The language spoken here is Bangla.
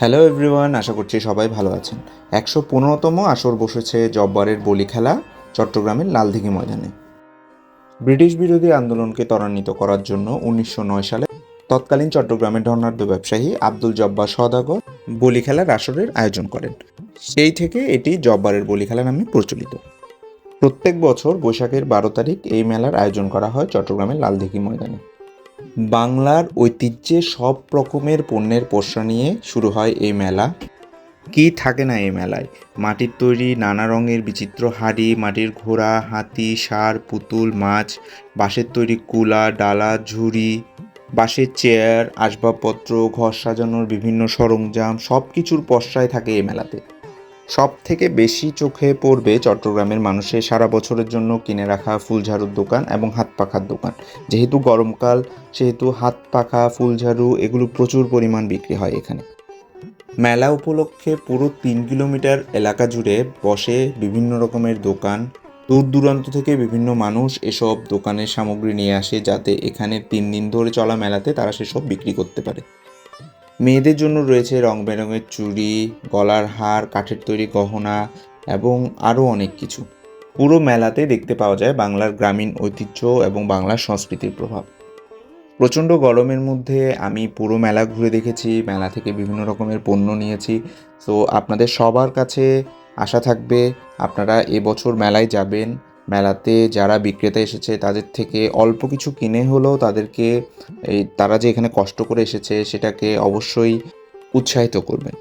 হ্যালো এভরিওয়ান আশা করছি সবাই ভালো আছেন। একশো পনেরোতম আসর বসেছে জব্বারের বলি খেলা চট্টগ্রামের লালদিঘি ময়দানে। ব্রিটিশ বিরোধী আন্দোলনকে ত্বরান্বিত করার জন্য উনিশশো নয় সালে তৎকালীন চট্টগ্রামের ধর্নাঢ্য ব্যবসায়ী আব্দুল জব্বার সদাগর বলি খেলার আসরের আয়োজন করেন। সেই থেকে এটি জব্বারের বলি খেলা নামে প্রচলিত। প্রত্যেক বছর বৈশাখের বারো তারিখ এই মেলার আয়োজন করা হয় চট্টগ্রামের লালদিঘি ময়দানে। বাংলার ঐতিহ্যে সব রকমের পণ্যের পোষা নিয়ে শুরু হয় এই মেলা। কি থাকে না এই মেলায়? মাটির তৈরি নানা রঙের বিচিত্র হাড়ি, মাটির ঘোড়া, হাতি, ষাঁড়, পুতুল, মাছ, বাঁশের তৈরি কুলা, ডালা, ঝুড়ি, বাঁশের চেয়ার, আসবাবপত্র, ঘর সাজানোর বিভিন্ন সরঞ্জাম সব কিছুর পশ্চায় থাকে এই মেলাতে। সব থেকে বেশি চোখে পড়বে চট্টগ্রামের মানুষের সারা বছরের জন্য কিনে রাখা ফুলঝাড়ুর দোকান এবং হাত পাখার দোকান। যেহেতু গরমকাল, সেহেতু হাত পাখা ফুলঝাড়ু এগুলো প্রচুর পরিমাণ বিক্রি হয় এখানে। মেলা উপলক্ষে পুরো তিন কিলোমিটার এলাকা জুড়ে বসে বিভিন্ন রকমের দোকান। দূর দূরান্ত থেকে বিভিন্ন মানুষ এসব দোকানের সামগ্রী নিয়ে আসে যাতে এখানে তিন দিন ধরে চলা মেলাতে তারা সেসব বিক্রি করতে পারে। মেয়েদের জন্য রয়েছে রং বেরঙের চুড়ি, গলার হার, কাঠের তৈরি গহনা এবং আরও অনেক কিছু। পুরো মেলাতে দেখতে পাওয়া যায় বাংলার গ্রামীণ ঐতিহ্য এবং বাংলার সংস্কৃতির প্রভাব। প্রচণ্ড গরমের মধ্যে আমি পুরো মেলা ঘুরে দেখেছি, মেলা থেকে বিভিন্ন রকমের পণ্য নিয়েছি। সো আপনাদের সবার কাছে আশা থাকবে আপনারা এবছর মেলায় যাবেন। মেলাতে যারা বিক্রেতা এসেছে, তাদের থেকে অল্প কিছু কিনে হলেও তাদেরকে এই, তারা যে এখানে কষ্ট করে এসেছে, সেটাকে অবশ্যই উৎসাহিত করবেন।